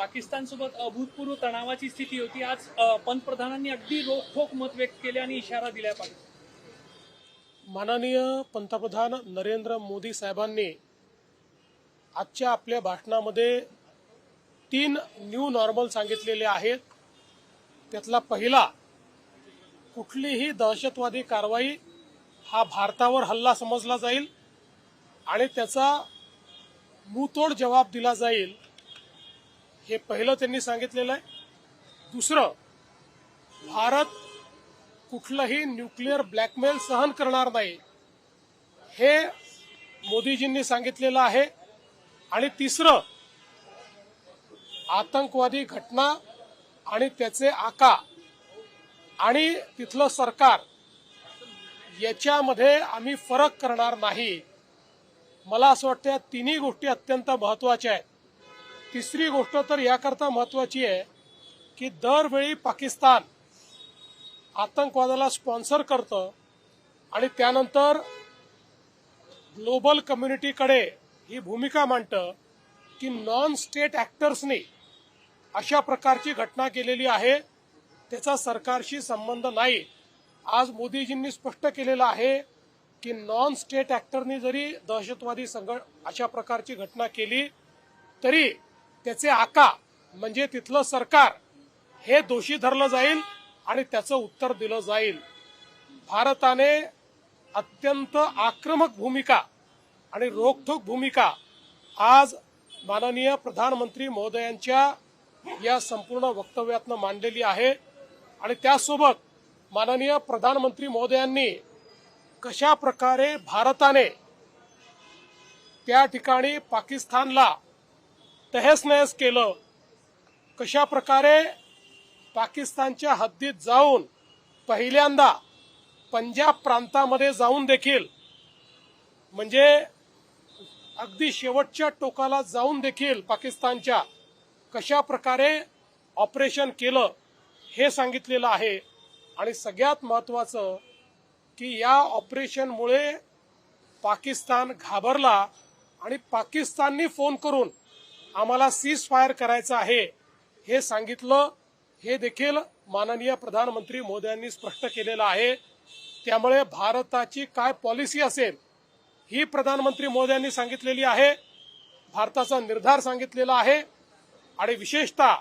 पाकिस्तान सोबत अभूतपूर्व तणावाची स्थिती होती. आज पंतप्रधानांनी अगदी रोखोक मत व्यक्त केले आणि इशारा दिला पाकिस्तान माननीय पंतप्रधान नरेंद्र मोदी साहेबांनी आजच्या आपल्या भाषणामध्ये तीन न्यू नॉर्मल सांगितलेले आहेत. त्यातला पहिला कुठलीही दहशतवादी कारवाई हा भारतावर हल्ला समजला जाईल आणि त्याचा मुतोड जबाब दिला जाईल. हे पहिलं त्यांनी सांगितलेलं आहे. दुसरं भारत कुठलंही न्यूक्लिअर ब्लॅकमेल सहन करणार नाही. हे मोदीजींनी सांगितलेलं आहे. आणि तिसरं आतंकवादी घटना आणि त्याचे आका आणि तिथलं सरकार याच्यामध्ये आम्ही फरक करणार नाही. मला असं वाटतं या तिन्ही गोष्टी अत्यंत महत्त्वाच्या आहेत. तिसरी गोष्ट तर याकरता महत्वाची आहे की दरवेळी पाकिस्तान आतंकवादाला स्पॉन्सर करतं आणि त्यानंतर ग्लोबल कम्युनिटीकडे ही भूमिका मांडतं की नॉन स्टेट ॲक्टर्सनी अशा प्रकारची घटना केलेली आहे. त्याचा सरकारशी संबंध नाही. आज मोदीजींनी स्पष्ट केलेलं आहे की नॉन स्टेट ॲक्टरनी जरी दहशतवादी संघ अशा प्रकारची घटना केली तरी त्याचे आका म्हणजे तिथलं सरकार हे दोषी धरलं जाईल आणि त्याचं उत्तर दिलं जाईल. भारताने अत्यंत आक्रमक भूमिका आणि रोखठोक भूमिका आज माननीय प्रधानमंत्री महोदयांच्या या संपूर्ण वक्तव्यातनं मांडलेली आहे. आणि त्यासोबत माननीय प्रधानमंत्री महोदयांनी कशा प्रकारे भारताने त्या ठिकाणी पाकिस्तानला तहस नहस केलं. कशा प्रकारे पाकिस्तानच्या हद्दीत जाऊन पहिल्यांदा पंजाब प्रांतामध्ये जाऊन देखील म्हणजे अगदी शेवटच्या टोकाला जाऊन देखील पाकिस्तानच्या कशा प्रकारे ऑपरेशन केलं हे सांगितलेलं आहे. आणि सगळ्यात महत्वाचं की या ऑपरेशनमुळे पाकिस्तान घाबरला आणि पाकिस्ताननी फोन करून आम्हाला सीज फायर करायचं आहे. हे सांगितलं हे देखील माननीय प्रधानमंत्री मोदयांनी स्पष्ट केलेलं आहे. त्यामुळे भारताची काय पॉलिसी असेल ही प्रधानमंत्री मोदयांनी सांगितलेली आहे. भारताचा निर्धार सांगितलेला आहे. आणि विशेषतः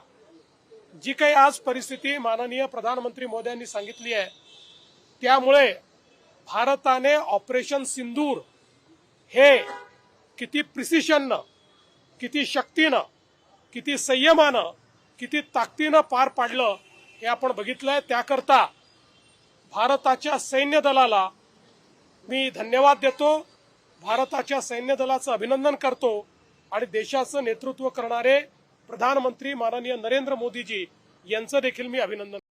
जी काही आज परिस्थिती माननीय प्रधानमंत्री मोदयांनी सांगितली आहे त्यामुळे भारताने ऑपरेशन सिंदूर हे किती प्रिसिशननं किती शक्तीनं किती संयमानं किती ताकदीनं पार पाडलं हे आपण बघितलंय. त्याकरता भारताच्या सैन्य दलाला मी धन्यवाद देतो. भारताच्या सैन्य दलाचं अभिनंदन करतो आणि देशाचं नेतृत्व करणारे प्रधानमंत्री माननीय नरेंद्र मोदीजी यांचं देखील मी अभिनंदन